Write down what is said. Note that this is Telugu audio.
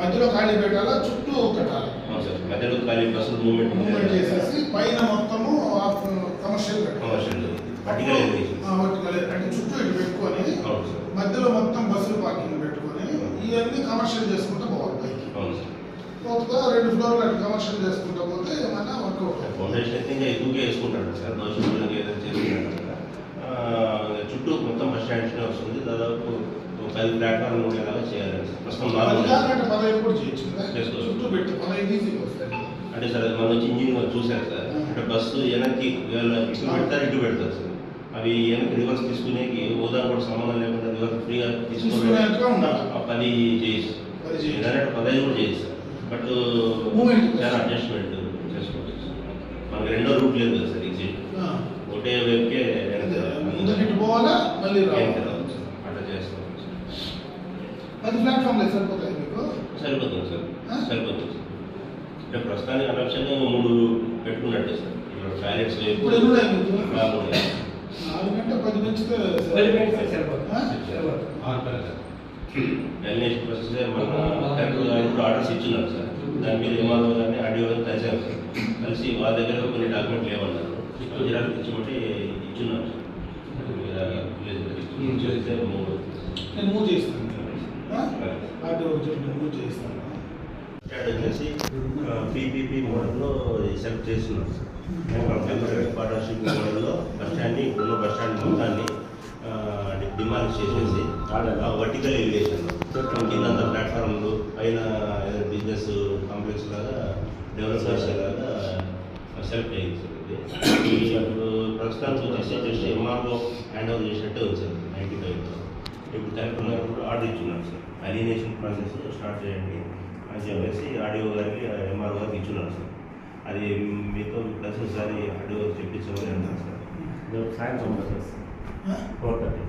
మధ్యలో ఖాళీ పెట్టాలా? చుట్టూ కట్టాలి మధ్యలో ఖాళీ మూవ్మెంట్ మూమెంట్ చేసేసి పైన మొత్తము కమర్షియల్ పెట్టాలి. కమర్షియల్ అంటే చుట్టూ ఇటు పెట్టుకొని మధ్యలో మొత్తం బస్సులు పార్కింగ్ పెట్టుకొని ఇవన్నీ కమర్షియల్ చేసుకుంటే బాగుంటాయి కొత్తగా రెండు ఫ్లోర్లు అటు కమర్షియల్ చేసుకుంటా పోతే ఏమన్నా వర్కౌట్ అవుతుంది. ఫౌండేషన్ అయితే ఇంకా ఎక్కువగా వేసుకుంటాడు సార్. ఏదైనా చేసుకుంటాడు చుట్టూ మొత్తం బస్ స్టాండ్ వస్తుంది. దాదాపు పది ప్లాట్ఫామ్ ఉండేలాగా చేయాలి. సార్ ప్రస్తుతం నాలుగు అంటే సార్ మన వచ్చి ఇంజిన్ చూశారు సార్. అంటే బస్సు వెనక్కి ఇటు పెడతారు ఇటు పెడతారు సార్. అవి వెనక్కి రివర్స్ తీసుకునేకి హోదా కూడా సంబంధం లేకుండా రివర్స్ ఫ్రీగా తీసుకునే పని చేయొచ్చు. ఏదైనా పదహైదు కూడా చేయొచ్చు సార్. But Movement. చాలా అడ్జస్ట్మెంట్ చేసుకోవచ్చు. మనకి రెండో రూట్ లేదు కదా సార్ ఎగ్జిట్ ఒకటే వైపుకే అదే, ముందుకు ఇటు పోవాలా మళ్ళీ వెనక్కి రావాలి రావచ్చు సార్. అట్లా చేసుకోవచ్చు పది ప్లాట్ఫామ్లు సరిపోతాయి మీకు? సరిపోతుంది సార్? సరిపోతుంది సార్. అంటే ప్రస్తుతానికి అనవసరంగా మూడు పెట్టుకున్నట్టే సార్. ఇప్పుడు టాయిలెట్స్ ఇప్పుడు ఎన్ని ఉన్నాయి మీకు? బాగున్నాయి నాలుగు గంట పది పెంచితే. ఎల్నేషన్ ప్రాసెస్ మన కలెక్టర్ గారు ఇప్పుడు ఆర్డర్స్ ఇచ్చున్నారు సార్. దాని మీద గారిని ఆర్డీఓ గారిని కలిసాం సార్. కలిసి వాళ్ళ దగ్గర కొన్ని డాక్యుమెంట్లు లేవన్నారు. జిరాక్స్ ఇచ్చిమంటే ఇచ్చున్నారు సార్. మూవ్ చేస్తాను? ఆటో చెప్పి చేస్తాను వచ్చేసి పీపీపీ మోడల్లో సెలెక్ట్ చేస్తున్నాం సార్ టెంపరీ పార్ట్నర్షిప్ మోడల్లో బస్ స్టాండ్ని ఇప్పుడున్న బస్ స్టాండ్ మొత్తాన్ని డిమాండ్ చేసేసి వర్టికల్ ఎలివేషన్ కింద ప్లాట్ఫామ్లు పైన బిజినెస్ కాంప్లెక్స్ లాగా డెవలప్ చేసేలాగా సెలెక్ట్ అయ్యింది సార్ ప్రస్తుతానికి వచ్చేసి జస్ట్ ఎంఆర్ఓ హ్యాండ్ ఓవర్ చేసినట్టే ఉంది సార్ నైంటీ ఫైవ్తో ఇప్పుడు కలెక్టర్ గారు కూడా ఆర్డర్ ఇచ్చున్నారు సార్. అలీనేషన్ ప్రాసెస్ స్టార్ట్ చేయండి అని చెప్పేసి ఆడియో గారికి ఎంఆర్ఓ గారికి ఇచ్చున్నారు సార్. అది మీతో కలిసి ఒకసారి ఆడియో చెప్పించమని అంటారు సార్. సాయంత్రం? Four thirty.